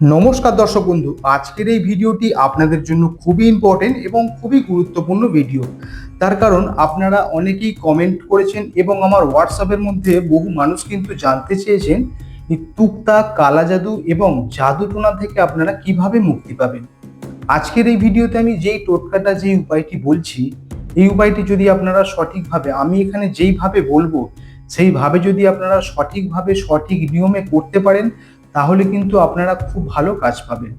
নমস্কার দর্শক বন্ধু, আজকের এই ভিডিওটি আপনাদের জন্য খুবই ইম্পর্টেন্ট এবং খুবই গুরুত্বপূর্ণ ভিডিও তার কারণ আপনারা অনেকেই কমেন্ট করেছেন এবং আমার হোয়াটসঅ্যাপের মধ্যে বহু মানুষ কিন্তু জানতে চেয়েছেন এই কালা জাদু এবং জাদু টোনা থেকে আপনারা কীভাবে মুক্তি পাবেন। আজকের এই ভিডিওতে আমি যেই টোটকাটা, যেই উপায়টি বলছি, এই উপায়টি যদি আপনারা সঠিকভাবে, আমি এখানে যেইভাবে বলব, সেইভাবে যদি আপনারা সঠিকভাবে সঠিক নিয়মে করতে পারেন তাহলে কিন্তু আপনারা খুব ভালো কাজ পাবেন।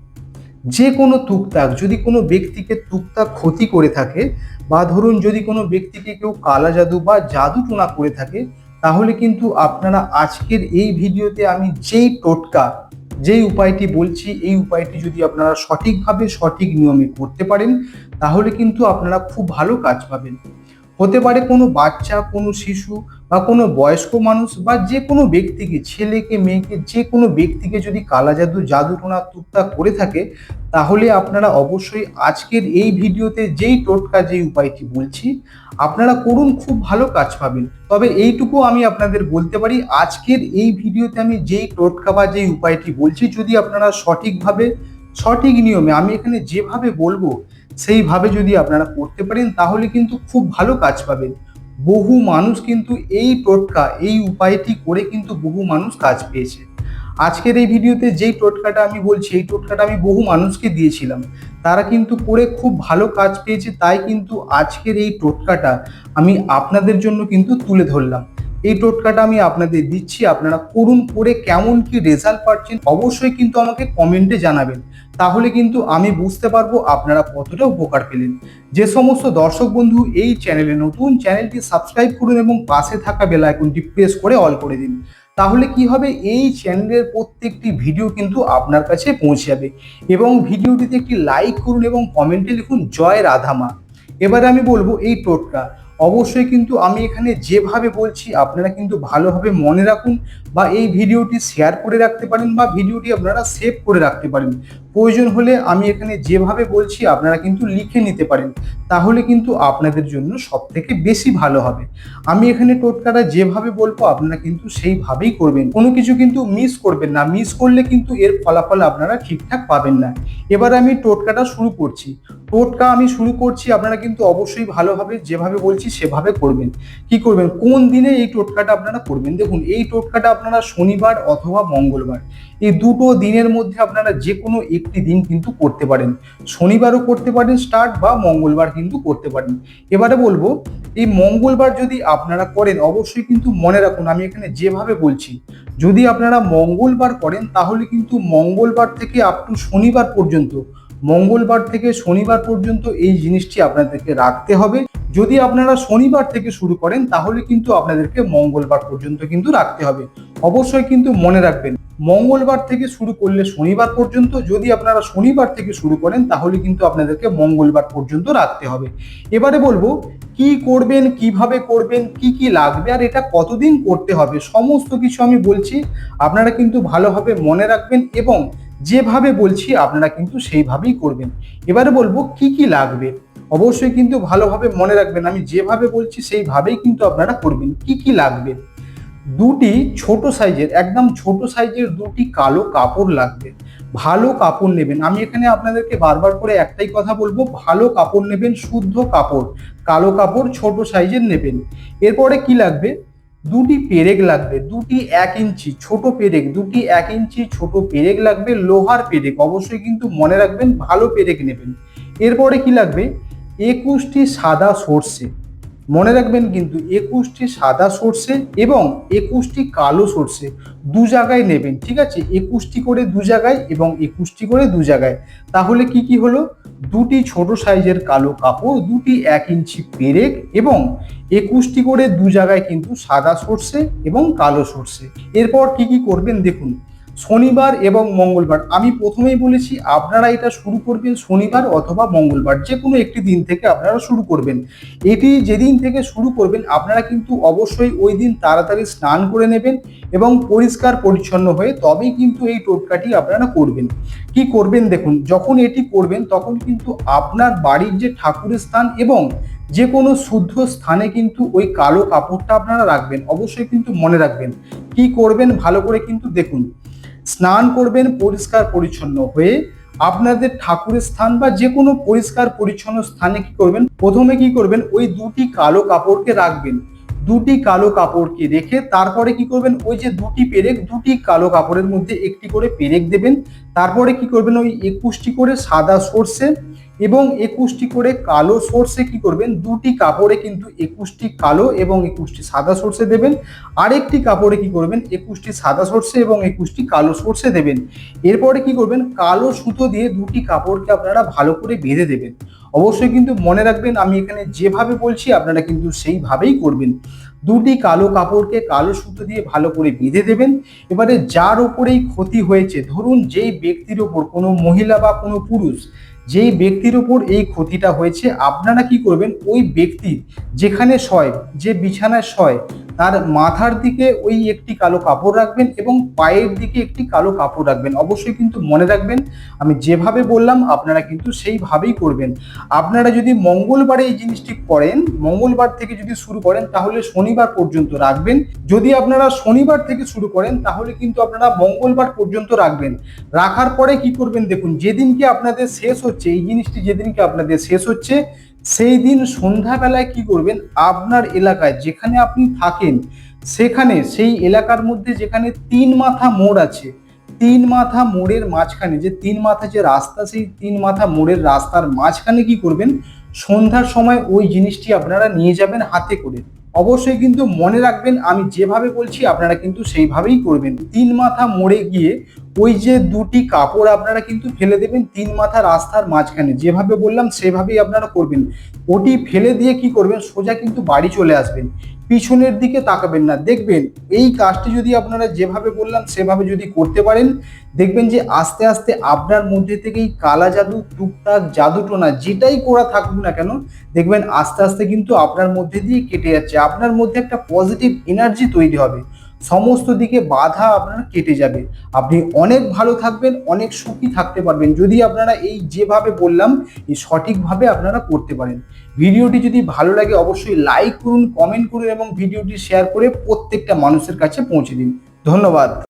যে কোনো তুকতাক যদি কোনো ব্যক্তিকে টুকটাক ক্ষতি করে থাকে বা ধরুন যদি কোনো ব্যক্তিকে কেউ কালা জাদু বা জাদু টোনা করে থাকে, তাহলে কিন্তু আপনারা আজকের এই ভিডিওতে আমি যেই টোটকা, যেই উপায়টি বলছি, এই উপায়টি যদি আপনারা সঠিকভাবে সঠিক নিয়মে করতে পারেন, তাহলে কিন্তু আপনারা খুব ভালো কাজ পাবেন। হতে পারে কোনো বাচ্চা, কোনো শিশু বা কোনো বয়স্ক মানুষ বা যে কোনো ব্যক্তিকে, ছেলেকে, মেয়েকে, যে কোনো ব্যক্তিকে যদি কালা জাদু জাদু টোনা তুকতা করে থাকে, তাহলে আপনারা অবশ্যই আজকের এই ভিডিওতে যেই টোটকা, যেই উপায়টি বলছি, আপনারা করুন, খুব ভালো কাজ পাবেন। তবে এইটুকু আমি আপনাদের বলতে পারি, আজকের এই ভিডিওতে আমি যেই টোটকা বা যেই উপায়টি বলছি, যদি আপনারা সঠিকভাবে, সঠিক নিয়মে, আমি এখানে যেভাবে বলব সেইভাবে যদি আপনারা করতে পারেন, তাহলে কিন্তু খুব ভালো কাজ পাবেন। বহু মানুষ কিন্তু এই টোটকা, এই উপায়টি করে কিন্তু বহু মানুষ কাজ পেয়েছে। আজকের এই ভিডিওতে যেই টোটকাটা আমি বলছি, এই টোটকাটা আমি বহু মানুষকে দিয়েছিলাম। তারা কিন্তু করে খুব ভালো কাজ পেয়েছে, তাই কিন্তু আজকের এই টোটকাটা আমি আপনাদের জন্য কিন্তু তুলে ধরলাম। এই টোটকাটা আমি আপনাদের দিচ্ছি, আপনারা করুন, করে কেমন কি রেজাল্ট পাচ্ছেন, অবশ্যই কিন্তু আমাকে কমেন্টে জানাবেন। তাহলে কিন্তু আমি বুঝতে পারব আপনারা কতটা উপকার পেলেন। যে সমস্ত দর্শক বন্ধু, এই চ্যানেলে নতুন, চ্যানেলটি সাবস্ক্রাইব করুন এবং পাশে থাকা বেল আইকনটি প্রেস করে অল করে দিন। তাহলে কি হবে? এই চ্যানেলের প্রত্যেকটি ভিডিও কিন্তু আপনার কাছে পৌঁছে যাবে এবং ভিডিওটিতে একটি লাইক করুন এবং কমেন্টে লিখুন, জয় রাধামা। এবারে আমি বলব এই টোটকা। অবশ্যই কিন্তু আমি এখানে যেভাবে বলছি, আপনারা কিন্তু ভালোভাবে মনে রাখুন বা এই ভিডিওটি শেয়ার করে রাখতে পারেন বা ভিডিওটি আপনারা সেভ করে রাখতে পারেন। প্রয়োজন হলে আমি এখানে যেভাবে বলছি, আপনারা কিন্তু লিখে নিতে পারেন। তাহলে কিন্তু আপনাদের জন্য সব থেকে বেশি ভালো হবে। আমি এখানে টোটকাটা যেভাবে বলব, আপনারা কিন্তু সেইভাবেই করবেন। কোনো কিছু কিন্তু মিস করবেন না। মিস করলে কিন্তু এর ফলাফল আপনারা ঠিকঠাক পাবেন না। এবার আমি টোটকাটা শুরু করছি। টোটকা আমি শুরু করছি, আপনারা কিন্তু অবশ্যই ভালোভাবে যেভাবে বলছি সেভাবে করবেন। কি করবেন? কোন দিনে এই টোটকাটা আপনারা করবেন? দেখুন, এই টোটকাটা আপনারা শনিবার অথবা মঙ্গলবার। এই দুটো দিনের মধ্যে আপনারা যে কোনো একটি দিন কিন্তু করতে পারেন। শনিবারও করতে পারেন, স্টার্ট বা মঙ্গলবার কিন্তু করতে পারেন। এবারে বলব, এই মঙ্গলবার যদি আপনারা করেন, অবশ্যই কিন্তু মনে রাখুন, আমি এখানে যেভাবে বলছি, যদি আপনারা মঙ্গলবার করেন, তাহলে কিন্তু মঙ্গলবার থেকে আপ টু শনিবার পর্যন্ত, মঙ্গলবার থেকে শনিবার পর্যন্ত এই জিনিসটি আপনাদেরকে রাখতে হবে। যদি আপনারা শনিবার থেকে শুরু করেন, তাহলে কিন্তু আপনাদেরকে মঙ্গলবার পর্যন্ত কিন্তু রাখতে হবে। অবশ্যই কিন্তু মনে রাখবেন, মঙ্গলবার থেকে শুরু করলে শনিবার পর্যন্ত, যদি আপনারা শনিবার থেকে শুরু করেন, তাহলে কিন্তু আপনাদেরকে মঙ্গলবার পর্যন্ত রাখতে হবে। এবারে বলব, কি করবেন, কীভাবে করবেন, কি কি লাগবে, আর এটা কতদিন করতে হবে, সমস্ত কিছু আমি বলছি। আপনারা কিন্তু ভালোভাবে মনে রাখবেন এবং যেভাবে বলছি, আপনারা কিন্তু সেইভাবেই করবেন। এবারে বলব, কি কি লাগবে? অবশ্যই কিন্তু ভালোভাবে মনে রাখবেন। আমি যেভাবে বলছি, সেইভাবেই কিন্তু আপনারা করবেন। কি কি লাগবে? দুটি ছোট সাইজের, একদম ছোট সাইজের দুটি কালো কাপড় লাগবে। ভালো কাপড় নেবেন। আমি এখানে আপনাদেরকে বারবার করে একটাই কথা বলব, ভালো কাপড় নেবেন, শুদ্ধ কাপড়। কালো কাপড় ছোট সাইজের নেবেন। এরপরে কি লাগবে? দুটি পেরেক লাগবে, দুটি এক ইঞ্চি ছোট পেরেক, দুটি এক ইঞ্চি ছোট পেরেক লাগবে, লোহার পেরেক। অবশ্যই কিন্তু মনে রাখবেন, ভালো পেরেক নেবেন। এরপরে কি লাগবে? একুশটি সাদা সর্ষে। মনে রাখবেন কিন্তু একুশটি সাদা সর্ষে এবং একুশটি কালো সর্ষে দু জায়গায় নেবেন, ঠিক আছে? একুশটি করে দু জায়গায় এবং একুশটি করে দু জায়গায়। তাহলে কি কি হলো? দুটি ছোট সাইজের কালো কাপড়, দুটি এক ইঞ্চি পেরেক এবং একুশটি করে দু জায়গায় কিন্তু সাদা সর্ষে এবং কালো সর্ষে। এরপর কি কি করবেন দেখুন। শনিবার এবং মঙ্গলবার। আমি প্রথমেই বলেছি, আপনারা এটা শুরু করবেন শনিবার অথবা মঙ্গলবার। যে কোনো একটি দিন থেকে আপনারা শুরু করবেন। এটি যেদিন থেকে শুরু করবেন, আপনারা কিন্তু অবশ্যই ওই দিন তাড়াতাড়ি স্নান করে নেবেন এবং পরিষ্কার পরিচ্ছন্ন হয়ে তবেই কিন্তু এই টোটকাটি আপনারা করবেন। কি করবেন দেখুন, যখন এটি করবেন, তখন কিন্তু আপনার বাড়ির যে ঠাকুরের স্থান এবং যে কোনো শুদ্ধ স্থানে কিন্তু ওই কালো কাপড়টা আপনারা রাখবেন। অবশ্যই কিন্তু মনে রাখবেন। কি করবেন ভালো করে কিন্তু দেখুন। স্নান করবেন পরিষ্কার পরিচ্ছন্ন হয়ে আপনাদের ঠাকুরের স্থান বা যে কোনো পরিষ্কার পরিচ্ছন্ন স্থানে কি করবেন? প্রথমে কি করবেন? ওই দুটি কালো কাপড়কে রাখবেন। দুটি কালো কাপড়কে রেখে তারপরে কি করবেন? ওই যে দুটি পেরেক, দুটি কালো কাপড়ের মধ্যে একটি করে পেরেক দেবেন। তারপরে কি করবেন? ওই একুশটি করে সাদা সর্ষে এবং একুশটি করে কালো সর্ষে কি করবেন? দুটি কাপড়ে কিন্তু একুশটি কালো এবং একুশটি সাদা সর্ষে দেবেন। আরেকটি কাপড়ে কি করবেন? একুশটি সাদা সর্ষে এবং একুশটি কালো সর্ষে দেবেন। এরপরে কি করবেন? কালো সুতো দিয়ে দুটি কাপড়কে আপনারা ভালো করে বেঁধে দেবেন। অবশ্যই কিন্তু মনে রাখবেন, আমি এখানে যেভাবে বলছি আপনারা কিন্তু সেইভাবেই করবেন। দুটি কালো কাপড়কে কালো সুতো দিয়ে ভালো করে বেঁধে দেবেন। এবারে যার ওপরেই ক্ষতি হয়েছে, ধরুন যেই ব্যক্তির ওপর কোনো মহিলা বা কোনো পুরুষ, যেই ব্যক্তির ওপর এই ক্ষতিটা হয়েছে, আপনারা কি করবেন? ওই ব্যক্তির যেখানে শয়, যে বিছানায় শয় তার মাথার দিকে ওই একটি কালো কাপড় রাখবেন এবং পায়ের দিকে একটি কালো কাপড় রাখবেন। অবশ্যই কিন্তু মনে রাখবেন, আমি যেভাবে বললাম আপনারা কিন্তু সেইভাবেই করবেন। আপনারা যদি মঙ্গলবারে এই জিনিসটি করেন, মঙ্গলবার থেকে যদি শুরু করেন, তাহলে শনিবার পর্যন্ত রাখবেন। যদি আপনারা শনিবার থেকে শুরু করেন, তাহলে কিন্তু আপনারা মঙ্গলবার পর্যন্ত রাখবেন। রাখার পরে কি করবেন দেখুন, যেদিনকে আপনাদের শেষ হচ্ছে, এই জিনিসটি যেদিনকে আপনাদের শেষ হচ্ছে সেই দিন সন্ধ্যাবেলায় কি করবেন? আপনার এলাকায় যেখানে আপনি থাকেন, সেখানে সেই এলাকার মধ্যে যেখানে তিন মাথা মোড় আছে, তিন মাথা মোড়ের মাঝখানে যে তিন মাথা যে রাস্তা, সেই তিন মাথা মোড়ের রাস্তার মাঝখানে কি করবেন? সন্ধ্যার সময় ওই জিনিসটি আপনারা নিয়ে যাবেন হাতে করে। অবশ্যই কিন্তু মনে রাখবেন, আমি যেভাবে বলছি আপনারা কিন্তু সেইভাবেই করবেন। তিন মাথা মোড়ে গিয়ে ওই যে দুটি কাপড় আপনারা কিন্তু ফেলে দেবেন তিন মাথা রাস্তার মাঝখানে। যেভাবে বললাম, সেভাবেই আপনারা করবেন। ওটি ফেলে দিয়ে কি করবেন, সোজা কিন্তু বাড়ি চলে আসবেন। পিছনের দিকে তাকাবেন না। দেখবেন এই কাজটি যদি আপনারা যেভাবে বললাম, সেভাবে যদি করতে পারেন, দেখবেন যে আস্তে আস্তে আপনার মধ্যে থেকেই কালা জাদু, টুকটাক জাদুটোনা যেটাই করা থাকুক না কেন, দেখবেন আস্তে আস্তে কিন্তু আপনার মধ্যে দিয়ে কেটে যাচ্ছে। আপনার মধ্যে একটা পজিটিভ এনার্জি তৈরি হবে। সমস্ত দিকে বাধা আপনার কেটে যাবে। আপনি অনেক ভালো থাকবেন, অনেক সুখী থাকতে পারবেন। যদি আপনারা এই যেভাবে বললাম, এই সঠিকভাবে আপনারা করতে পারেন। ভিডিওটি যদি ভালো লাগে, অবশ্যই লাইক করুন কমেন্ট করুন এবং ভিডিওটি শেয়ার করে প্রত্যেকটা মানুষের কাছে পৌঁছে দিন। ধন্যবাদ।